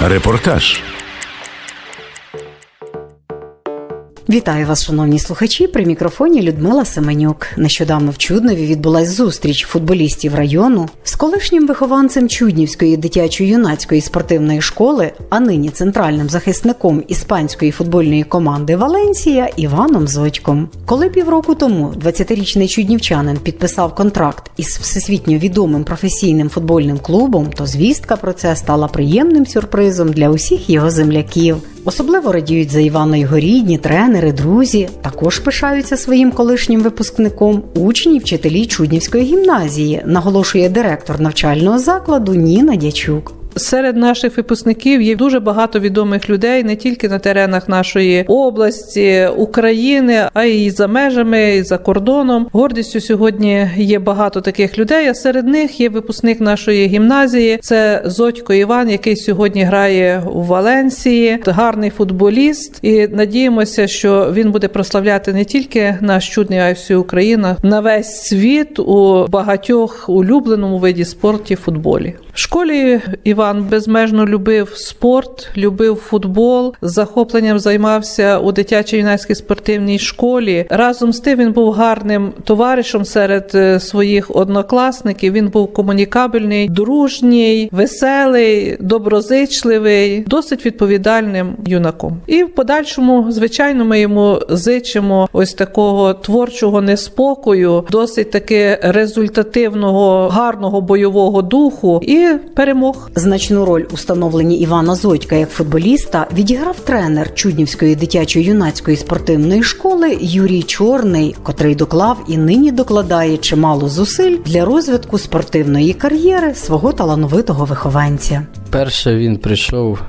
Репортаж. Вітаю вас, шановні слухачі. При мікрофоні Людмила Семенюк. Нещодавно в Чуднові відбулась зустріч футболістів району з колишнім вихованцем Чуднівської дитячо-юнацької спортивної школи, а нині центральним захисником іспанської футбольної команди Валенсія Іваном Зодьком. Коли півроку тому 20-річний чуднівчанин підписав контракт із всесвітньо відомим професійним футбольним клубом, то звістка про це стала приємним сюрпризом для усіх його земляків. Особливо радіють за Івана його рідні, тренери, друзі. Також пишаються своїм колишнім випускником учні, і вчителі Чуднівської гімназії, наголошує директор навчального закладу Ніна Дячук. Серед наших випускників є дуже багато відомих людей не тільки на теренах нашої області, України, а й за межами, і за кордоном. Гордістю сьогодні є багато таких людей. А серед них є випускник нашої гімназії. Це Зодько Іван, який сьогодні грає у Валенсії. Гарний футболіст, і надіємося, що він буде прославляти не тільки наш чудний, а й всю Україну на весь світ у багатьох улюбленому виді спорту футболі. В школі Іван безмежно любив спорт, любив футбол, з захопленням займався у дитячо-юнацькій спортивній школі. Разом з тим він був гарним товаришем серед е, своїх однокласників. Він був комунікабельний, дружній, веселий, доброзичливий, досить відповідальним юнаком. І в подальшому, звичайно, ми йому зичимо ось такого творчого неспокою, досить таки результативного, гарного бойового духу і перемог. Значну роль у становленні Івана Зодька як футболіста відіграв тренер Чуднівської дитячо-юнацької спортивної школи Юрій Чорний, котрий доклав і нині докладає чимало зусиль для розвитку спортивної кар'єри свого талановитого вихованця. Перше він прийшов,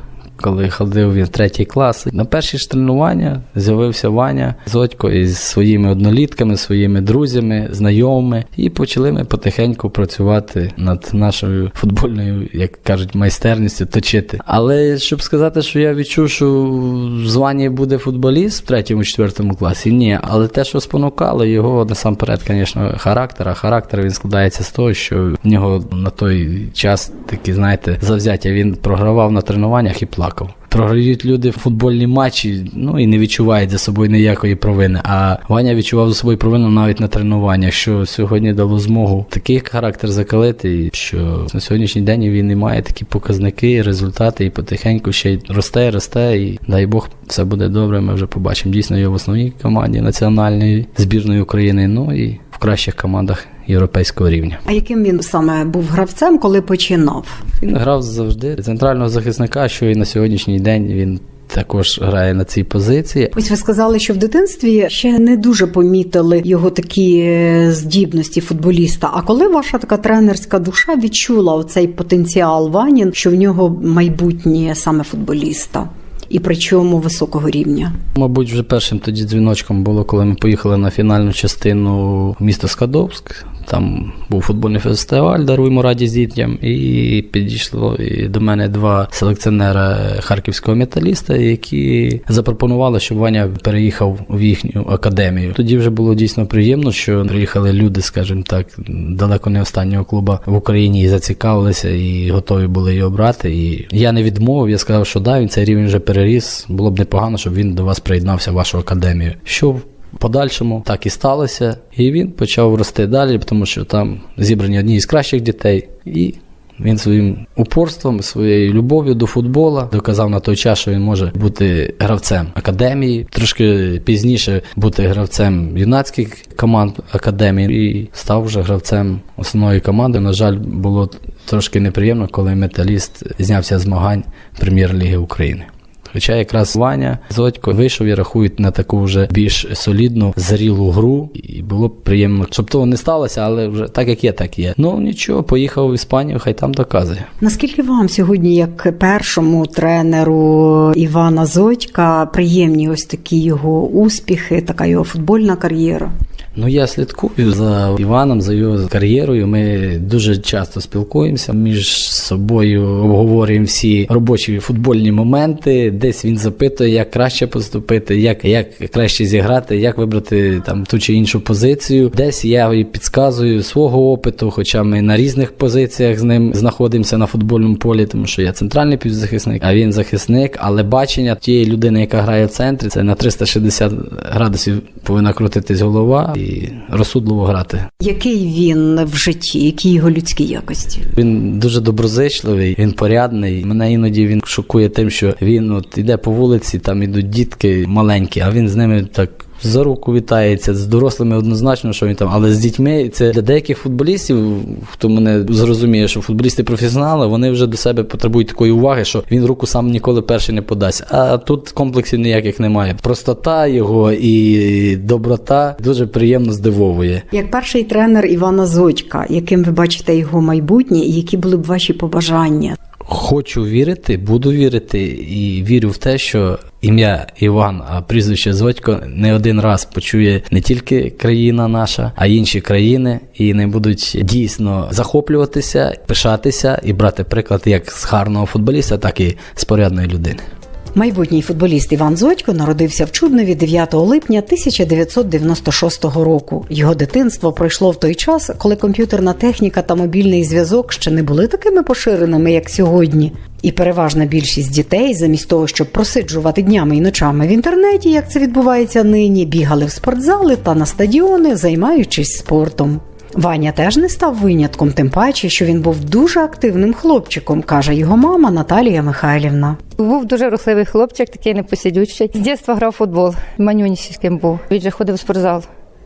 коли ходив він в третій клас. На перші ж тренування з'явився Ваня Зодько із своїми однолітками, своїми друзями, знайомими, і почали ми потихеньку працювати над нашою футбольною, як кажуть, майстерністю точити. Але щоб сказати, що я відчув, що з Вані буде футболіст в третьому, четвертому класі, ні. Але те, що спонукало його насамперед, звісно, характер. Характер він складається з того, що в нього на той час такі, знаєте, завзяття він програвав на тренуваннях і плакав. Програють люди в футбольні матчі, ну і не відчувають за собою ніякої провини. А Ваня відчував за собою провину навіть на тренуваннях, що сьогодні дало змогу такий характер закалити, що на сьогоднішній день він і має такі показники, результати, і потихеньку ще й росте, росте, і дай Бог, все буде добре. Ми вже побачимо дійсно його в основній команді національної збірної України. Ну і в кращих командах європейського рівня. А яким він саме був гравцем, коли починав? Він грав завжди центрального захисника, що і на сьогоднішній день він також грає на цій позиції. Ось ви сказали, що в дитинстві ще не дуже помітили його такі е, здібності футболіста. А коли ваша така тренерська душа відчула оцей потенціал Ванін, що в нього майбутнє саме футболіста? І причому високого рівня. Мабуть, вже першим тоді дзвіночком було, коли ми поїхали на фінальну частину міста Скадовськ. Там був футбольний фестиваль, даруємо радість дітям, і підійшло до мене два селекціонера харківського металіста, які запропонували, щоб Ваня переїхав в їхню академію. Тоді вже було дійсно приємно, що приїхали люди, скажімо так, далеко не останнього клуба в Україні і зацікавилися, і готові були його брати. І я не відмовив, я сказав, що да, він цей рівень вже переріс. Було б непогано, щоб він до вас приєднався в вашу академію. Що подальшому так і сталося. І він почав рости далі, тому що там зібрані одні із кращих дітей. І він своїм упорством, своєю любов'ю до футбола доказав на той час, що він може бути гравцем академії, трошки пізніше бути гравцем юнацьких команд академії і став вже гравцем основної команди. На жаль, було трошки неприємно, коли металіст знявся з змагань прем'єр-ліги України. Хоча якраз Ваня Зодько вийшов і рахують на таку вже більш солідну, зрілу гру, і було б приємно, щоб того не сталося, але вже так як є, так є. Ну нічого, поїхав в Іспанію, хай там доказує. Наскільки вам сьогодні, як першому тренеру Івана Зодька, приємні ось такі його успіхи, така його футбольна кар'єра? Ну, я слідкую за Іваном, за його кар'єрою. Ми дуже часто спілкуємося між собою, обговорюємо всі робочі футбольні моменти. Десь він запитує, як краще поступити, як, як краще зіграти, як вибрати там ту чи іншу позицію. Десь я і підказую свого опиту, хоча ми на різних позиціях з ним знаходимося на футбольному полі, тому що я центральний півзахисник, а він захисник. Але бачення тієї людини, яка грає в центрі, це на 360 градусів повинна крутитись голова і розсудливо грати. Який він в житті, які його людські якості? Він дуже доброзичливий, він порядний. Мене іноді він шокує тим, що він от іде по вулиці, там ідуть дітки маленькі, а він з ними так. За руку вітається з дорослими однозначно, що він там, але з дітьми це для деяких футболістів, хто мене зрозуміє, що футболісти професіонали, вони вже до себе потребують такої уваги, що він руку сам ніколи перший не подасть. А тут комплексів ніяких немає. Простота його і доброта дуже приємно здивовує. Як перший тренер Івана Зодька, яким ви бачите його майбутнє, і які були б ваші побажання? Хочу вірити, буду вірити і вірю в те, що ім'я Іван, а прізвище Зодько не один раз почує не тільки країна наша, а й інші країни, і не будуть дійсно захоплюватися, пишатися і брати приклад як з гарного футболіста, так і з порядної людини. Майбутній футболіст Іван Зодько народився в Чуднові 9 липня 1996 року. Його дитинство пройшло в той час, коли комп'ютерна техніка та мобільний зв'язок ще не були такими поширеними, як сьогодні. І переважна більшість дітей, замість того, щоб просиджувати днями і ночами в інтернеті, як це відбувається нині, бігали в спортзали та на стадіони, займаючись спортом. Ваня теж не став винятком, тим паче, що він був дуже активним хлопчиком, каже його мама Наталія Михайлівна. Був дуже рухливий хлопчик, такий непосидючий. З дитинства грав футбол, манюнівським був. Він же ходив в спортзал.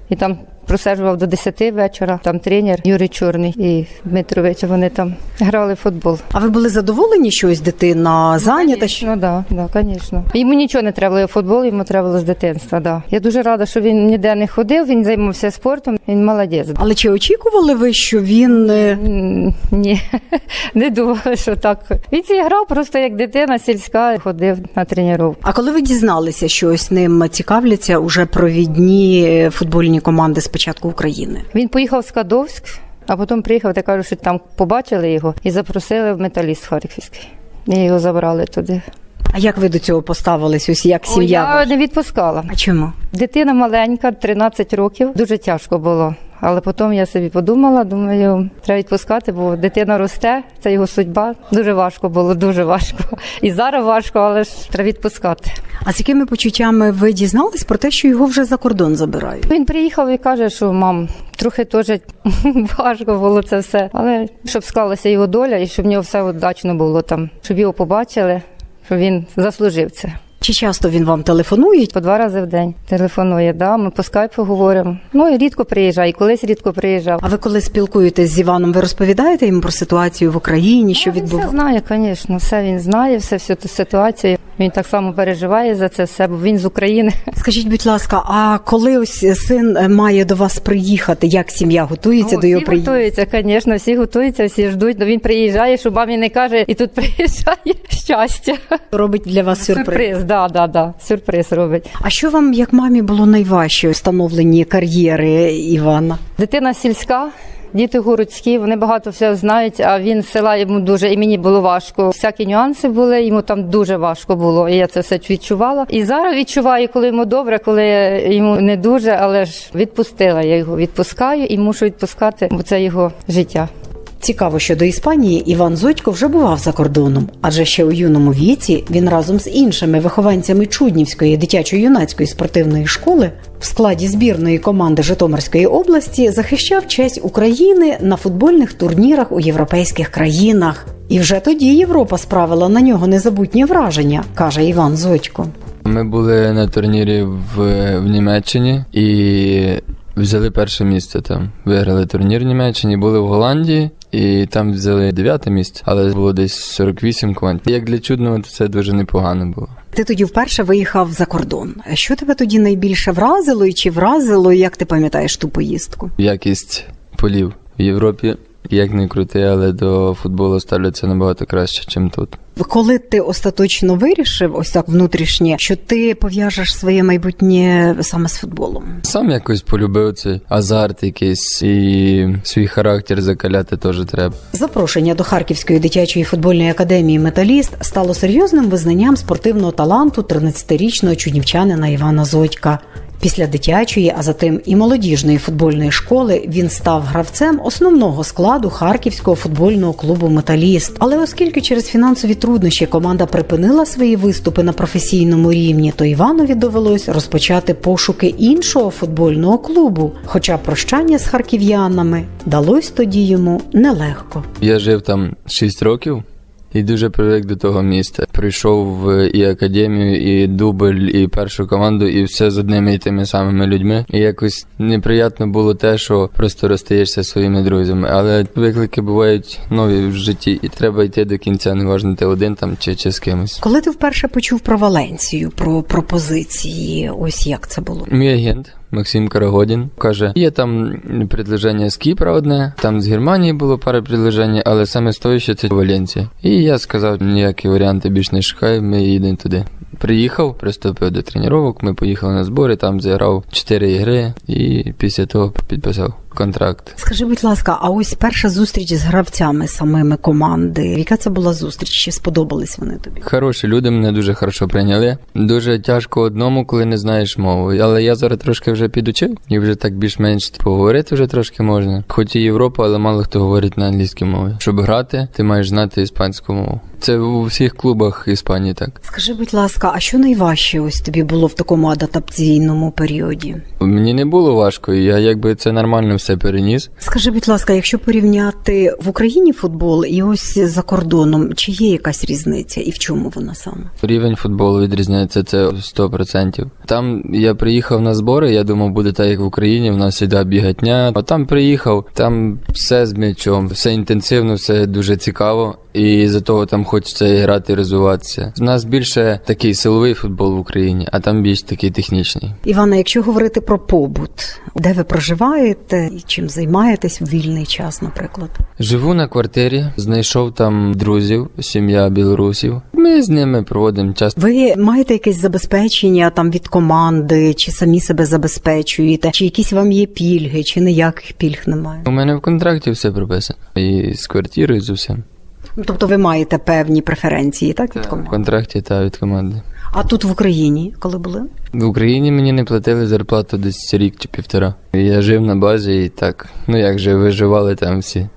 І там просиджував до 10 вечора. Там тренер Юрій Чорний і Дмитрович. Вони там грали в футбол. А ви були задоволені, що ось дитина зайнята? Ну да, да, звісно. Йому нічого не треба було футбол, йому треба було з дитинства. Да. Я дуже рада, що він ніде не ходив, він займався спортом. Він молодець. Але чи очікували ви, що він е, Ні, не думала, що так. Він це грав просто як дитина сільська, ходив на тренування. А коли ви дізналися, що ось ним цікавляться уже провідні е, футбольні команди з початку України? Він поїхав в Скадовськ, а потім приїхав та кажуть, що там побачили його і запросили в металіст Харківський. І його забрали туди. А як ви до цього поставились? Ось як сім'я? я не відпускала. А чому? Дитина маленька, 13 років, дуже тяжко було. Але потім я собі подумала, думаю, треба відпускати, бо дитина росте, це його судьба. Дуже важко було, дуже важко. І зараз важко, але ж треба відпускати. А з якими почуттями ви дізнались про те, що його вже за кордон забирають? Він приїхав і каже, що мам, трохи теж важко було це все. Але щоб склалася його доля і щоб в нього все удачно було там, щоб його побачили, що він заслужив це. Чи часто він вам телефонує? По два рази в день телефонує, да, ми по скайпу говоримо. Ну і рідко приїжджає, і колись рідко приїжджав. А ви коли спілкуєтесь з Іваном, ви розповідаєте йому про ситуацію в Україні, що Він все знає, звісно, все він знає, все всю ту ситуацію. Він так само переживає за це все, бо він з України. Скажіть, будь ласка, а коли ось син має до вас приїхати, як сім'я готується О, до його всі приїзду? готуються, звісно, всі готуються, всі ждуть. Ну, Він приїжджає, що мамі не каже, і тут приїжджає щастя. Робить для вас сюрприз. Сюрприз, да, да, да. Сюрприз робить. А що вам, як мамі, було найважче у становленні кар'єри Івана? Дитина сільська. Діти городські, вони багато всього знають, а він з села йому дуже і мені було важко. Всякі нюанси були, йому там дуже важко було. І я це все відчувала. І зараз відчуваю, коли йому добре, коли йому не дуже, але ж відпустила. Я його відпускаю і мушу відпускати, бо це його життя. Цікаво, що до Іспанії Іван Зодько вже бував за кордоном, адже ще у юному віці він разом з іншими вихованцями Чуднівської дитячо-юнацької спортивної школи в складі збірної команди Житомирської області захищав честь України на футбольних турнірах у європейських країнах. І вже тоді Європа справила на нього незабутні враження, каже Іван Зодько. Ми були на турнірі в, в Німеччині і взяли перше місце там. Виграли турнір в Німеччині, були в Голландії. І там взяли дев'яте місце, але було десь 48 команд. Як для чудного, то це дуже непогано було. Ти тоді вперше виїхав за кордон. Що тебе тоді найбільше вразило і чи вразило, як ти пам'ятаєш ту поїздку? Якість полів в Європі Як не крути, але до футболу ставляться набагато краще, ніж тут. Коли ти остаточно вирішив, ось так внутрішнє, що ти пов'яжеш своє майбутнє саме з футболом? Сам якось полюбив цей азарт якийсь і свій характер закаляти теж треба. Запрошення до Харківської дитячої футбольної академії Металіст стало серйозним визнанням спортивного таланту 13-річного чуднівчанина Івана Зодька. Після дитячої, а затим і молодіжної футбольної школи він став гравцем основного складу Харківського футбольного клубу Металіст. Але оскільки через фінансові труднощі команда припинила свої виступи на професійному рівні, то Іванові довелось розпочати пошуки іншого футбольного клубу. Хоча прощання з харків'янами далось тоді йому нелегко. Я жив там 6 років і дуже привик до того міста. Прийшов в і академію, і дубль, і першу команду, і все з одними і тими самими людьми. І якось неприємно було те, що просто розстаєшся зі своїми друзями. Але виклики бувають нові в житті, і треба йти до кінця, неважно ти один там чи, чи з кимось. Коли ти вперше почув про Валенцію, про пропозиції, ось як це було? Мій агент Максим Карагодін каже: є там предложення з Кіпра одне, там з Германії було пара предложень, але саме стоїще це Валенція. І я сказав, ніякі варіанти більш не шукай, ми їдемо туди. Приїхав, приступив до тренувань, ми поїхали на збори, там зіграв 4 ігри і після того підписав контракт. Скажи, будь ласка, а ось перша зустріч з гравцями самими команди. Яка це була зустріч? Чи сподобались вони тобі? Хороші люди мене дуже хорошо прийняли. Дуже тяжко одному, коли не знаєш мову. Але я зараз трошки вже підучив і вже так більш-менш поговорити вже трошки можна. Хоч і Європа, але мало хто говорить на англійській мові. Щоб грати, ти маєш знати іспанську мову. Це у всіх клубах Іспанії так. Скажи, будь ласка, а що найважче ось тобі було в такому адаптаційному періоді? Мені не було важко, я якби це нормально все переніс. Скажи, будь ласка, якщо порівняти в Україні футбол і ось за кордоном, чи є якась різниця і в чому вона саме? Рівень футболу відрізняється це 100%. Там я приїхав на збори, я думав, буде так, як в Україні, в нас іде бігатня. А там приїхав, там все з м'ячом, все інтенсивно, все дуже цікаво. І за того там хочеться і грати, і розвиватися. У нас більше такий силовий футбол в Україні, а там більш такий технічний. Івана, якщо говорити про побут, де ви проживаєте і чим займаєтесь в вільний час, наприклад? Живу на квартирі, знайшов там друзів, сім'я білорусів. Ми з ними проводимо час. Ви маєте якесь забезпечення там від команди, чи самі себе забезпечуєте, чи якісь вам є пільги, чи ніяких пільг немає? У мене в контракті все прописано. І з квартирою, і з усім. Тобто ви маєте певні преференції, так від команди? В контракті та від команди. А тут в Україні, коли були? В Україні мені не платили зарплату десь рік чи півтора. Я жив на базі і так, ну як же, виживали там всі.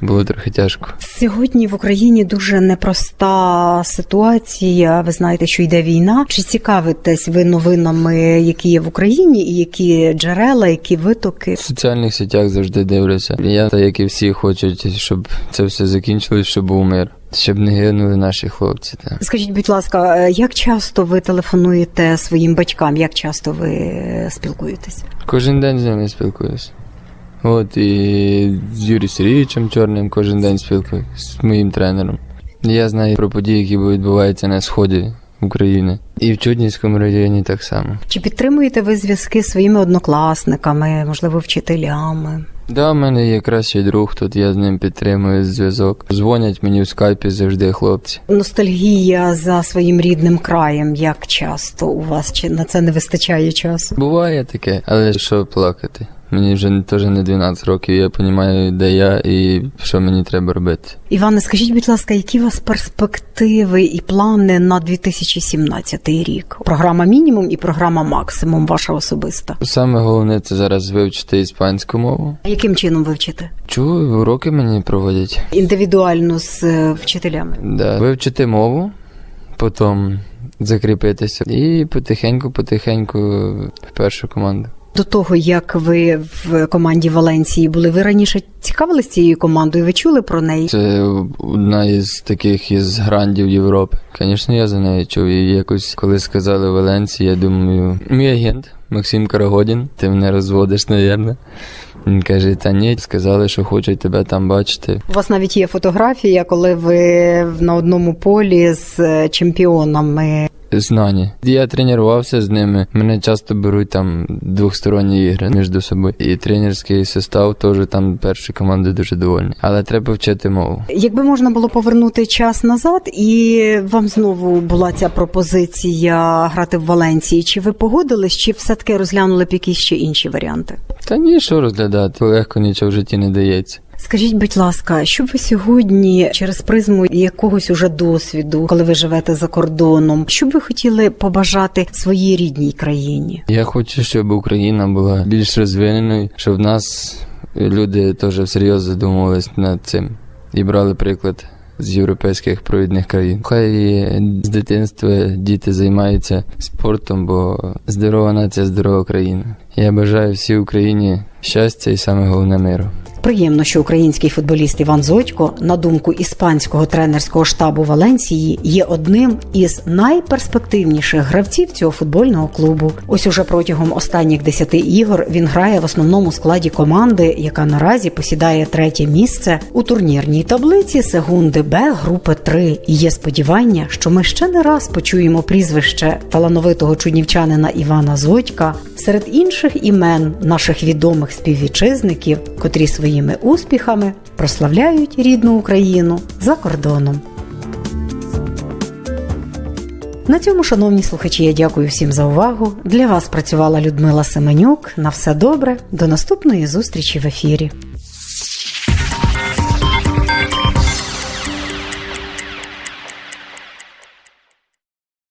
Було трохи тяжко. Сьогодні в Україні дуже непроста ситуація. Ви знаєте, що йде війна. Чи цікавитесь ви новинами, які є в Україні, і які джерела, які витоки? В соціальних сетях завжди дивлюся. Я, так як і всі, хочуть, щоб це все закінчилось, щоб був мир, щоб не гинули наші хлопці. Та. Скажіть, будь ласка, е, як часто ви телефонуєте своїм батькам? Як часто ви е, спілкуєтесь? Кожен день з ними спілкуюся. От і з Юрієм Сергійовичем Чорним кожен день спілкуюся, з моїм тренером. Я знаю про події, які відбуваються на сході України. І в Чуднівському районі так само. Чи підтримуєте ви зв'язки з своїми однокласниками, можливо, вчителями? Да, в мене є кращий друг, тут я з ним підтримую зв'язок. Дзвонять мені в скайпі завжди хлопці. Ностальгія за своїм рідним краєм. Як часто у вас чи на це не вистачає часу? Буває таке, але що плакати? Мені вже теж не 12 років, я розумію, де я і що мені треба робити. Іване, скажіть, будь ласка, які у вас перспективи і плани на 2017 рік? Програма мінімум і програма максимум ваша особиста. Саме головне це зараз вивчити іспанську мову. А яким чином ви вчите? Чую, уроки мені проводять. Індивідуально з е, вчителями. Да. Вивчити мову, потім закріпитися і потихеньку-потихеньку в першу команду. До того як ви в команді Валенції були, ви раніше цікавились цією командою? Ви чули про неї? Це одна із таких із грандів Європи. Звісно, я за нею чув. І якось, коли сказали Валенції, я думаю, мій агент Максим Карагодін, ти мене розводиш, навірно. Він каже, та ні, сказали, що хочуть тебе там бачити. У вас навіть є фотографія, коли ви на одному полі з е, чемпіонами. Знані. Я тренувався з ними. Мене часто беруть там двохсторонні ігри між собою. І тренерський состав теж там перші команди дуже довольні. Але треба вчити мову. Якби можна було повернути час назад, і вам знову була ця пропозиція грати в Валенції, чи ви погодились, чи все-таки розглянули б якісь ще інші варіанти? Та ні, що розглядати, легко нічого в житті не дається. Скажіть, будь ласка, що ви сьогодні через призму якогось уже досвіду, коли ви живете за кордоном, що б ви хотіли побажати своїй рідній країні? Я хочу, щоб Україна була більш розвиненою, щоб в нас люди теж всерйоз задумувались над цим і брали приклад з європейських провідних країн. Хай з дитинства діти займаються спортом, бо здорова нація, здорова країна. Я бажаю всій Україні щастя і саме головне миру. Приємно, що український футболіст Іван Зодько, на думку іспанського тренерського штабу Валенсії, є одним із найперспективніших гравців цього футбольного клубу. Ось уже протягом останніх десяти ігор він грає в основному складі команди, яка наразі посідає третє місце у турнірній таблиці Сегунди Б групи 3. І є сподівання, що ми ще не раз почуємо прізвище талановитого чуднівчанина Івана Зодька серед інших імен наших відомих співвітчизників, котрі своїми успіхами прославляють рідну Україну за кордоном. На цьому, шановні слухачі, я дякую всім за увагу. Для вас працювала Людмила Семенюк. На все добре. До наступної зустрічі в ефірі.